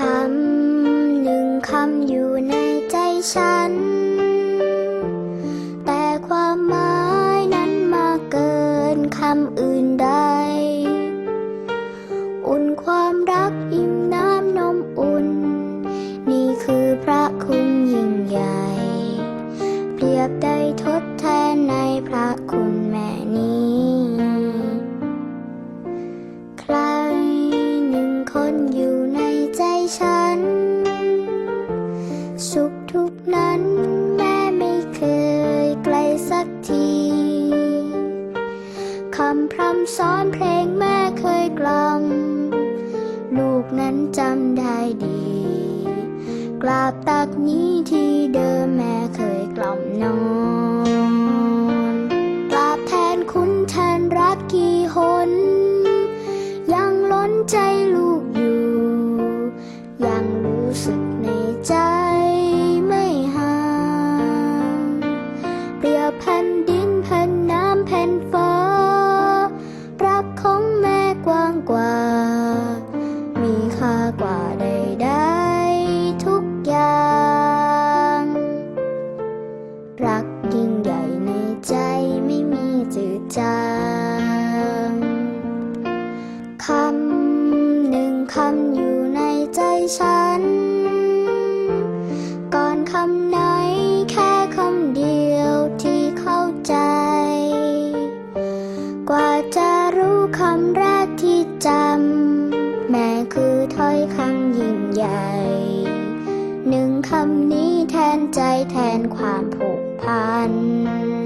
ำหนึ่งคำอยู่ในใจฉัน แต่ความหมายนั้นมากเกินคำอื่นใด อุ่นความรักอิ่มน้ำนมอุ่น นี่คือพระคุณยิ่งใหญ่ เปรียบได้ทดแทนในพระคุณ สักที คำพร่ำสอนเพลงแม่เคยกล่อม ลูกนั้นจำได้ดี กราบตักนี้ที่เดิมแม่เคยกล่อมนอนกราบแทนคุณแทนรักกี่หนยังล้นใจลูก รักยิ่งใหญ่ในใจไม่มีจืดจางคำหนึ่งคำอยู่ในใจฉัน ก่อนคำไหนแค่คำเดียวที่เข้าใจ กว่าจะรู้คำแรกที่จำ แม่คือถ้อยคำยิ่งใหญ่หนึ่งคำนี้แทนใจแทนความผูก พันธ์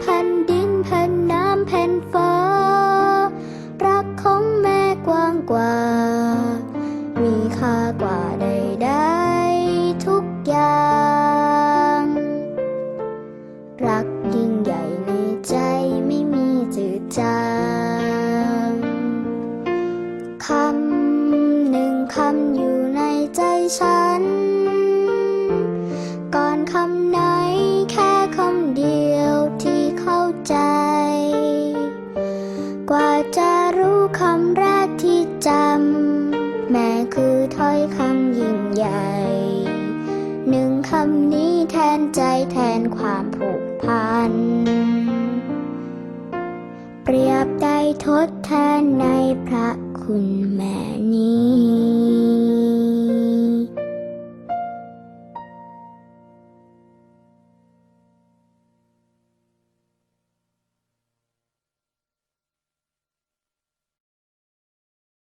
แผ่นดินแผ่นน้ำแผ่นฟ้า รักของแม่กว้างกว่า มีค่ากว่าใดๆทุกอย่าง รักยิ่งใหญ่ในใจไม่มีจืดจางคำหนึ่งคำอยู่ในใจฉัน คำแรกที่จำ แม่คือถ้อยคำยิ่งใหญ่ หนึ่งคำนี้แทนใจแทนความผูกพัน เปรียบได้ทดแทนในพระคุณแม่นี้